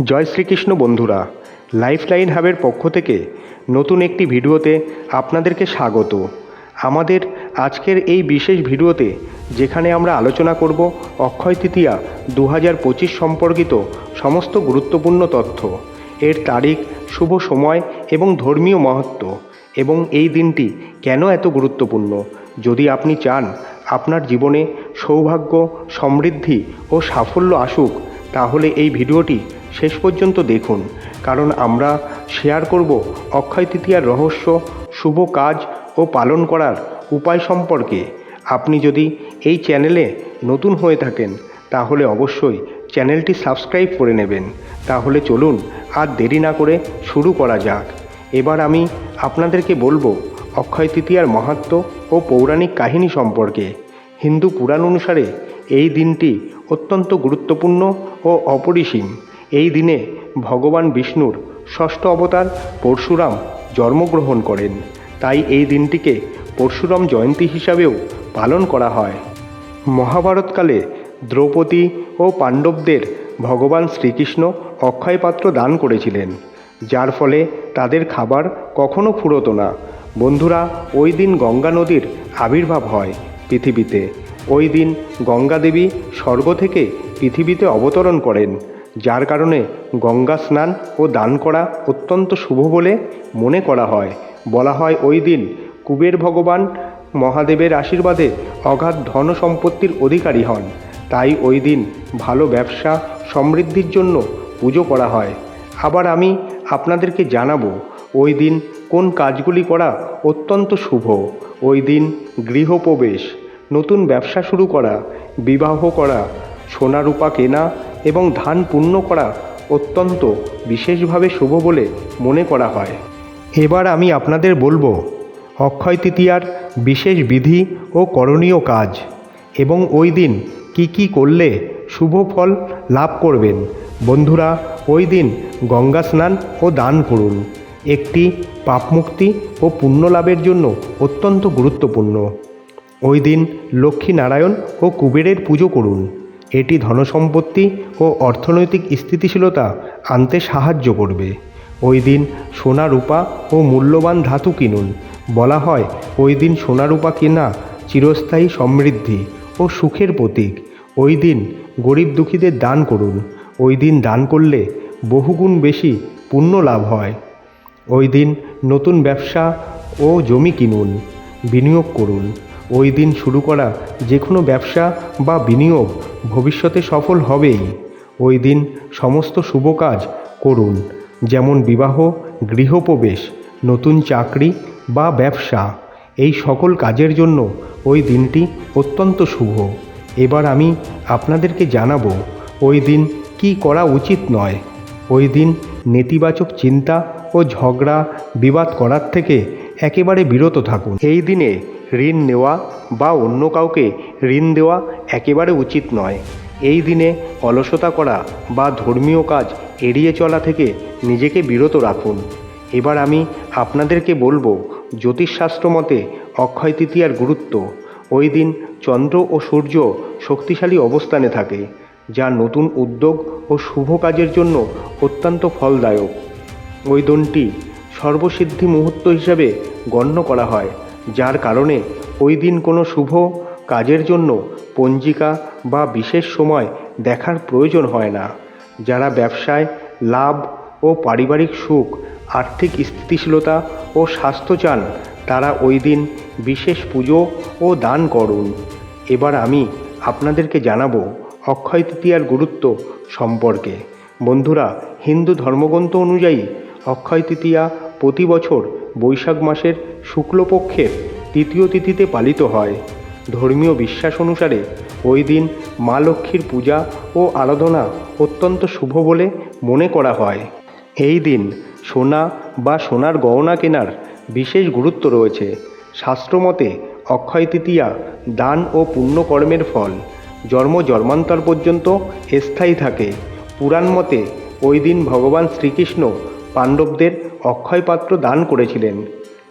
জয় শ্রীকৃষ্ণ বন্ধুরা লাইফলাইন হাবের পক্ষ থেকে নতুন একটি ভিডিওতে আপনাদেরকে স্বাগত। আমাদের আজকের এই বিশেষ ভিডিওতে যেখানে আমরা আলোচনা করব অক্ষয় তৃতীয়া দু হাজার পঁচিশ সম্পর্কিত সমস্ত গুরুত্বপূর্ণ তথ্য। এর তারিখ, শুভ সময় এবং ধর্মীয় মহত্ব এবং এই দিনটি কেন এত গুরুত্বপূর্ণ? যদি আপনি চান আপনার জীবনে সৌভাগ্য, সমৃদ্ধি ও সাফল্য আসুক তাহলে এই ভিডিওটি শেষ পর্যন্ত দেখুন, কারণ আমরা শেয়ার করব অক্ষয় তৃতীয়ার রহস্য, শুভ কাজ ও পালন করার উপায় সম্পর্কে। আপনি যদি এই চ্যানেলে নতুন হয়ে থাকেন, তাহলে অবশ্যই চ্যানেলটি সাবস্ক্রাইব করে নেবেন। তাহলে চলুন আর দেরি না করে শুরু করা যাক। এবার আমি আপনাদেরকে বলব অক্ষয় তৃতীয়ার মাহাত্ম্য ও পৌরাণিক কাহিনী সম্পর্কে। হিন্দু পুরাণ অনুসারে এই দিনটি অত্যন্ত গুরুত্বপূর্ণ ও অপরিসীম। এই দিনে ভগবান বিষ্ণুর ষষ্ঠ অবতার পরশুরাম জন্মগ্রহণ করেন। তাই এই দিনটিকে পরশুরাম জয়ন্তী হিসাবেও পালন করা হয়। মহাভারতকালে দ্রৌপদী ও পাণ্ডবদের ভগবান শ্রীকৃষ্ণ অক্ষয় পাত্র দান করেছিলেন, যার ফলে তাদের খাবার কখনো ফুরোতো না। বন্ধুরা, ওই দিন গঙ্গা নদীর আবির্ভাব হয় পৃথিবীতে। ওই দিন গঙ্গা দেবী স্বর্গ থেকে পৃথিবীতে অবতরণ করেন, যার কারণে গঙ্গা স্নান ও দান করা অত্যন্ত শুভ বলে মনে করা হয়। বলা হয় ওই দিন কুবের ভগবান মহাদেবের আশীর্বাদে অগাধ ধন সম্পত্তির অধিকারী হন। তাই ওই দিন ভালো ব্যবসা, সমৃদ্ধির জন্য পুজো করা হয়। আবার আমি আপনাদেরকে জানাব, ওই দিন কোন কাজগুলি করা অত্যন্ত শুভ। ওই দিন গৃহপ্রবেশ, নতুন ব্যবসা শুরু করা, বিবাহ করা সোনা রূপা কেনা এবং ধান পূর্ণ করা অত্যন্ত বিশেষভাবে শুভ বলে মনে করা হয়। এবার আমি আপনাদের বলব, অক্ষয় তৃতীয়ার বিশেষ বিধি ও করণীয় কাজ এবং ওই দিন কি কি করলে শুভ ফল লাভ করবেন। বন্ধুরা, ওই দিন গঙ্গা স্নান ও দান করুন। একটি পাপমুক্তি ও পুণ্য লাভের জন্য অত্যন্ত গুরুত্বপূর্ণ। ওই দিন লক্ষ্মী নারায়ণ ও কুবেরের পুজো করুন। এটি ধনসম্পত্তি ও অর্থনৈতিক স্থিতিশীলতা আনতে সাহায্য করবে। ওই দিন সোনা রূপা ও মূল্যবান ধাতু কিনুন। বলা হয়, ওই দিন সোনা রূপা কেনা চিরস্থায়ী সমৃদ্ধি ও সুখের প্রতীক। ওই দিন গরিব দুঃখীদের দান করুন। ওই দিন দান করলে বহুগুণ বেশি পুণ্য লাভ হয়। ওই দিন নতুন ব্যবসা ও জমি কিনুন। বিনিয়োগ করুন। ওই দিন শুরু করা যে কোনো ব্যবসা বা বিনিয়োগ ভবিষ্যতে সফল হবেই। ওই দিন সমস্ত শুভ কাজ করুন, যেমন বিবাহ, গৃহপ্রবেশ, নতুন চাকরি বা ব্যবসা। এই সকল কাজের জন্য ওই দিনটি অত্যন্ত শুভ। এবার আমি আপনাদেরকে জানাব, ওই দিন কি করা উচিত নয়। ওই দিন নেতিবাচক চিন্তা ও ঝগড়া বিবাদ করার থেকে একেবারে বিরত থাকুন। এই দিনে ঋণ নেওয়া বা অন্য কাউকে ঋণ দেওয়া একেবারে উচিত নয়। এই দিনে অলসতা করা বা ধর্মীয় কাজ এড়িয়ে চলা থেকে নিজেকে বিরত রাখুন। এবার আমি আপনাদেরকে বলব, জ্যোতিষশাস্ত্র মতে অক্ষয় তৃতীয়ার গুরুত্ব। ওই দিন চন্দ্র ও সূর্য শক্তিশালী অবস্থানে থাকে, যা নতুন উদ্যোগ ও শুভ কাজের জন্য অত্যন্ত ফলদায়ক। ওই দিনটি সর্বসিদ্ধি মুহূর্ত হিসাবে গণ্য করা হয়। যার কারণে ওই দিন কোনো শুভ কাজের জন্য পঞ্জিকা বা বিশেষ সময় দেখার প্রয়োজন হয় না। যারা ব্যবসায় লাভ ও পারিবারিক সুখ, আর্থিক স্থিতিশীলতা ও স্বাস্থ্য চান, তারা ওই দিন বিশেষ পুজো ও দান করুন। এবার আমি আপনাদেরকে জানাব অক্ষয় তৃতীয়ার গুরুত্ব সম্পর্কে। বন্ধুরা, হিন্দু ধর্মগ্রন্থ অনুযায়ী অক্ষয় তৃতীয়া প্রতি বছর বৈশাখ মাসের শুক্লপক্ষের তৃতীয় তিথিতে পালিত হয়। ধর্মীয় বিশ্বাস অনুসারে ওই দিন মা লক্ষ্মীর পূজা ও আরাধনা অত্যন্ত শুভ বলে মনে করা হয়। এই দিন সোনা বা সোনার গহনা কেনার বিশেষ গুরুত্ব রয়েছে। শাস্ত্রমতে অক্ষয় তৃতীয়া দান ও পুণ্যকর্মের ফল। জন্ম জন্মান্তর পর্যন্ত স্থায়ী থাকে। পুরাণ মতে ওই দিন ভগবান শ্রীকৃষ্ণ পাণ্ডবদের অক্ষয় পাত্র দান করেছিলেন,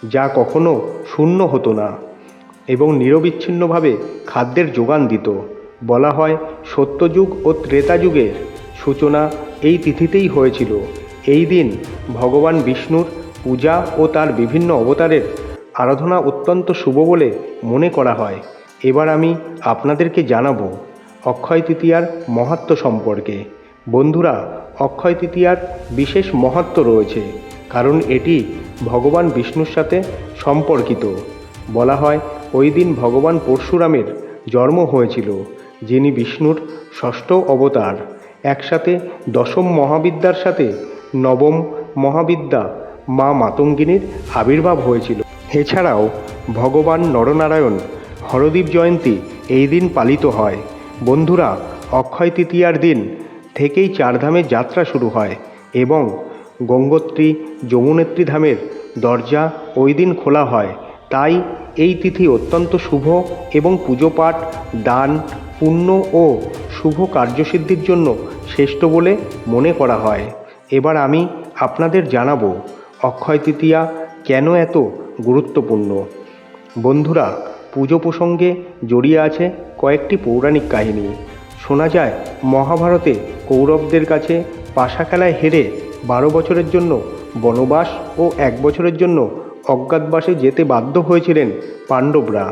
যা কখনো শূন্য হতো না এবং নিরবিচ্ছিন্নভাবে খাদ্যের যোগান দিত। বলা হয়, সত্যযুগ ও ত্রেতা যুগের সূচনা এই তিথিতেই হয়েছিল। এই দিন ভগবান বিষ্ণুর পূজা ও তার বিভিন্ন অবতারের আরাধনা অত্যন্ত শুভ বলে মনে করা হয়। এবার আমি আপনাদেরকে জানাব অক্ষয় তৃতীয়ার মহাত্ম সম্পর্কে। বন্ধুরা অক্ষয় তৃতীয়ার বিশেষ মহাত্ম রয়েছে, কারণ এটি ভগবান বিষ্ণুর সাথে সম্পর্কিত। বলা হয়, ওই দিন ভগবান পরশুরামের জন্ম হয়েছিল, যিনি বিষ্ণুর ষষ্ঠ অবতার। একসাথে দশম মহাবিদ্যার সাথে নবম মহাবিদ্যা মা মাতঙ্গিনীর আবির্ভাব হয়েছিল। এছাড়াও, ভগবান নরনারায়ণ হরদীপ জয়ন্তী এই দিন পালিত হয়। বন্ধুরা, অক্ষয় তৃতীয়ার দিন থেকেই চারধামের যাত্রা শুরু হয় এবং গঙ্গোত্রী যমুনেত্রী ধামের দরজা ওই দিন খোলা হয়। তাই এই তিথি অত্যন্ত শুভ এবং পুজো পাঠ, দান, পুণ্য ও শুভ কার্যসিদ্ধির জন্য শ্রেষ্ঠ বলে মনে করা হয়। এবার আমি আপনাদের জানাব অক্ষয় তৃতীয়া কেন এত গুরুত্বপূর্ণ? বন্ধুরা, পুজো প্রসঙ্গে জড়িয়ে আছে কয়েকটি পৌরাণিক কাহিনী। শোনা যায়, মহাভারতে কৌরবদের কাছে পাশা খেলায় হেরে বারো বছরের জন্য বনবাস ও এক বছরের জন্য অজ্ঞাতবাসে যেতে বাধ্য হয়েছিলেন পাণ্ডবরা।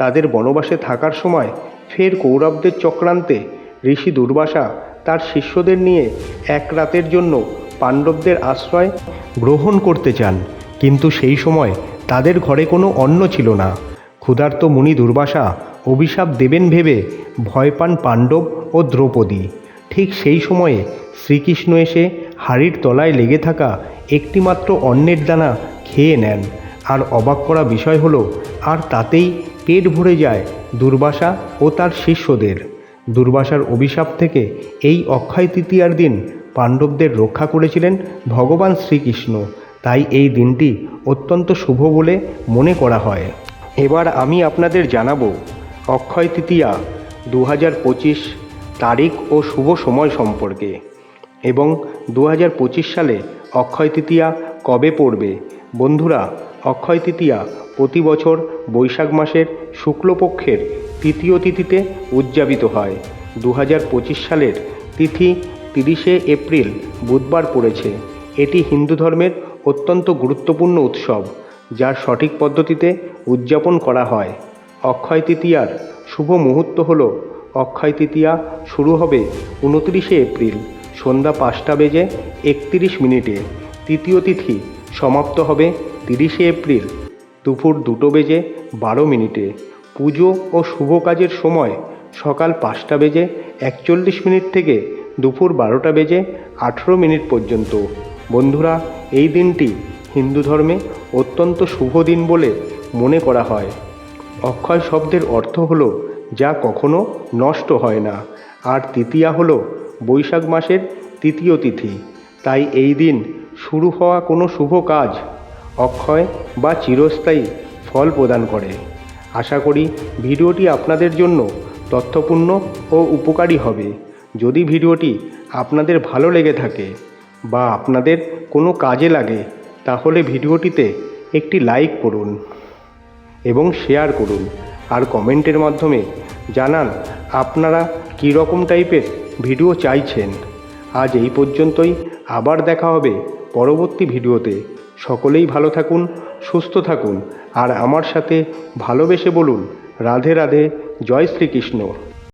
তাদের বনবাসে থাকার সময় ফের কৌরবদের চক্রান্তে ঋষি দুর্বাসা তার শিষ্যদের নিয়ে এক রাতের জন্য পাণ্ডবদের আশ্রয় গ্রহণ করতে চান, কিন্তু সেই সময় তাদের ঘরে কোনো অন্ন ছিল না। ক্ষুধার্ত মুনি দুর্বাসা অভিশাপ দেবেন ভেবে ভয় পান পাণ্ডব ও দ্রৌপদী। ঠিক সেই সময়ে শ্রীকৃষ্ণ এসে হাড়ির তলায় লেগে থাকা একটিমাত্র অন্নের দানা খেয়ে নেন। আর অবাক করা বিষয় হলো, আর তাতেই পেট ভরে যায় দুর্বাসা ও তার শিষ্যদের। দুর্বাসার অভিশাপ থেকে এই অক্ষয় তৃতীয়ার দিন পাণ্ডবদের রক্ষা করেছিলেন ভগবান শ্রীকৃষ্ণ। তাই এই দিনটি অত্যন্ত শুভ বলে মনে করা হয়। এবার আমি আপনাদের জানাব অক্ষয় তৃতীয়া দু হাজার পঁচিশ তারিখ ও শুভ সময় সম্পর্কে এবং দু হাজার পঁচিশ সালে অক্ষয় তৃতীয়া কবে পড়বে? বন্ধুরা, অক্ষয় তৃতীয়া প্রতি বছর বৈশাখ মাসের শুক্লপক্ষের তৃতীয় তিথিতে উদযাপিত হয়। দু হাজার পঁচিশ সালের তিথি তিরিশে এপ্রিল বুধবার পড়েছে। এটি হিন্দু ধর্মের অত্যন্ত গুরুত্বপূর্ণ উৎসব, যার সঠিক পদ্ধতিতে উদযাপন করা হয়। অক্ষয় তৃতীয়ার শুভ মুহূর্ত হল, অক্ষয় তৃতীয়া শুরু হবে উনত্রিশে এপ্রিল, সন্ধ্যা পাঁচটা বেজে একত্রিশ মিনিটে। তৃতীয় তিথি সমাপ্ত হবে তিরিশে এপ্রিল, দুপুর দুটো বেজে বারো মিনিটে। পুজো ও শুভ কাজের সময় সকাল পাঁচটা বেজে একচল্লিশ মিনিট থেকে দুপুর বারোটা বেজে আঠেরো মিনিট পর্যন্ত। বন্ধুরা, এই দিনটি হিন্দু ধর্মে অত্যন্ত শুভ দিন বলে মনে করা হয়। অক্ষয় শব্দের অর্থ হলো, যা কখনো নষ্ট হয় না। আর তৃতীয়া হলো, বৈশাখ মাসের তৃতীয় তিথি। তাই এই দিন শুরু হওয়া কোনো শুভ কাজ অক্ষয় বা চিরস্থায়ী ফল প্রদান করে। আশা করি ভিডিওটি আপনাদের জন্য তথ্যপূর্ণ ও উপকারী হবে। যদি ভিডিওটি আপনাদের ভালো লেগে থাকে বা আপনাদের কোনো কাজে লাগে, তাহলে ভিডিওটিতে একটি লাইক করুন। এবং শেয়ার করুন আর কমেন্টের মাধ্যমে জানান আপনারা কী রকম টাইপের ভিডিও চাইছেন। আজ এই পর্যন্তই, আবার দেখা হবে পরবর্তী ভিডিওতে। সকলেই ভালো থাকুন, সুস্থ থাকুন, আর আমার সাথে ভালোবেসে বলুন, রাধে রাধে, জয় শ্রীকৃষ্ণ।